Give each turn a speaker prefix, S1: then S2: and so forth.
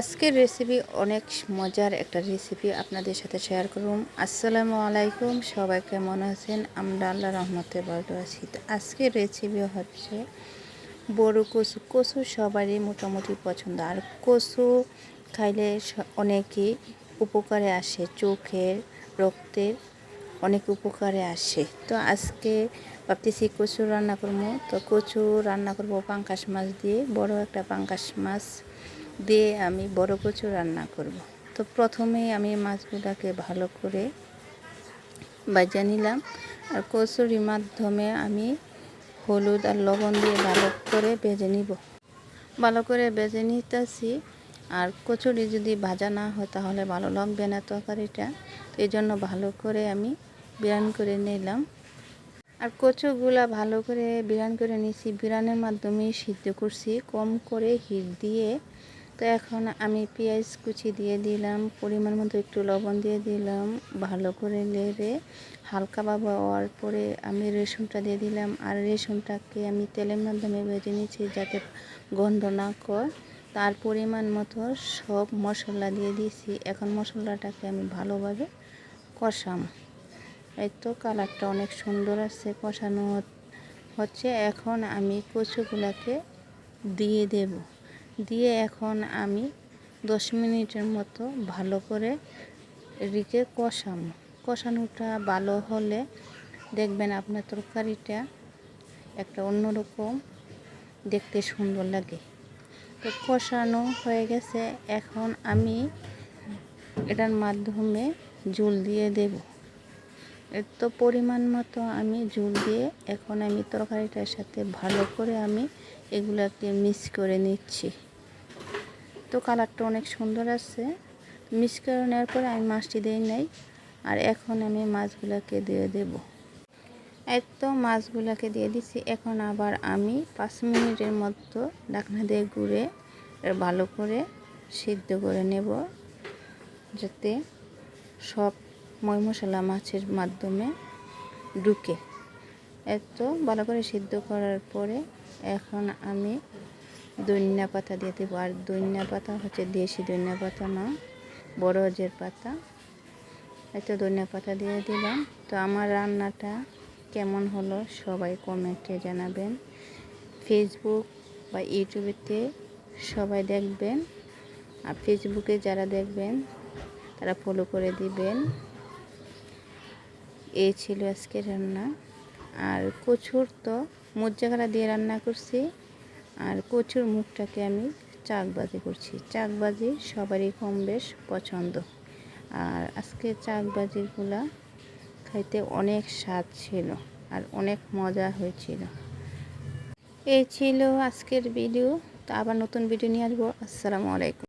S1: আজকের রেসিপি অনেক মজার একটা রেসিপি আপনাদের সাথে শেয়ার করুন আসসালামু আলাইকুম, সবাই কেমন আছেন? আমরা আল্লাহ রহমতে ভালো আছি। তো আজকের রেসিপি হচ্ছে বড় কচু। কচু সবারই মোটামুটি পছন্দ। আর কচু খাইলে অনেকই উপকারে আসে। চোখের, রক্তের অনেক উপকারে আসে। তো আজকে ভাবতেছি কচু রান্না করব। তো কচু রান্না করব পাঙ্কাশ মাছ দিয়ে। বড় একটা পাঙ্কাশ মাছ দিয়ে আমি বড় কচু রান্না করব। তো প্রথমে আমি মাছগুলোকে ভালো করে বাজা নিলাম। আর কচুরির মাধ্যমে আমি হলুদ আর লবণ দিয়ে ভালো করে ভেজে নিব। ভালো করে ভেজে নিতেছি। আর কচুরি যদি ভাজা না হয় তাহলে ভালো লাগবে না তরকারিটা। এই জন্য ভালো করে আমি বিরান করে নিলাম। আর কচুগুলা ভালো করে বিরান করে নিয়েছি বিরানের মাধ্যমে সিদ্ধ করছি। কম করে হিট দিয়ে তো এখন আমি পেঁয়াজ কুচি দিয়ে দিলাম, পরিমাণ মতো একটু লবণ দিয়ে দিলাম, ভালো করে নেড়ে হালকা ভাবে হওয়ার পরে আমি রসুনটা দিয়ে দিলাম। আর রসুনটাকে আমি তেলের মাধ্যমে ভেজে নিয়েছি যাতে গন্ধ না কর। তার পরিমাণ মতো সব মশলা দিয়ে দিয়েছি। এখন মশলাটাকে আমি ভালোভাবে কষাম। এই তো কালারটা অনেক সুন্দর আছে কষানো হচ্ছে। এখন আমি কচুগুলাকে দিয়ে দেব। দিয়ে এখন আমি দশ মিনিটের মতো ভালো করে রিকে কষাম। কষানোটা ভালো হলে দেখবেন আপনার তরকারিটা একটা অন্যরকম দেখতে সুন্দর লাগে। তো কষানো হয়ে গেছে, এখন আমি এটার মাধ্যমে জল দিয়ে দেবো। এত পরিমাণ মতো আমি ঝোল দিয়ে এখন আমি তরকারিটার সাথে ভালো করে আমি এগুলাকে মিক্স করে নিচ্ছি। তো কালারটা অনেক সুন্দর আছে। মিক্স করে নেওয়ার পরে আমি মাছটি দিয়ে নেই। আর এখন আমি মাছগুলোকে দিয়ে দেব। তো মাছগুলোকে দিয়ে দিচ্ছি এখন আবার আমি পাঁচ মিনিটের মতো ডাকনা দিয়ে ঘুরে ভালো করে সিদ্ধ করে নেব। যাতে সব ময় মশলা মাছের মাধ্যমে ঢুকে। এত ভালো করে সিদ্ধ করার পরে এখন আমি দইন্যা পাতা দিয়ে দেবো। আর দইন্যা পাতা হচ্ছে দেশি দইন্যা পাতা না, বড় অজের পাতা। এত ধনিয়া পাতা দিয়ে দিলাম। তো আমার রান্নাটা কেমন হলো সবাই কমেন্টে জানাবেন। ফেসবুক বা ইউটিউবেতে সবাই দেখবেন। আর ফেসবুকে যারা দেখবেন, তারা ফলো করে দিবেন। এই ছিল আজকে রান্না। আর কচুর তো মজ্জাগালা দিয়ে রান্না করছি। আর কচুর মুখটাকে আমি চাকবাজি করছি। চাকবাজি সবারই কম বেশ পছন্দ। আর আজকে চাকবাজিগুলা খাইতে অনেক স্বাদ ছিল আর অনেক মজা হয়েছিল। এই ছিল আজকের ভিডিও তো আবার নতুন ভিডিও নিয়ে আসব। আসসালামু আলাইকুম।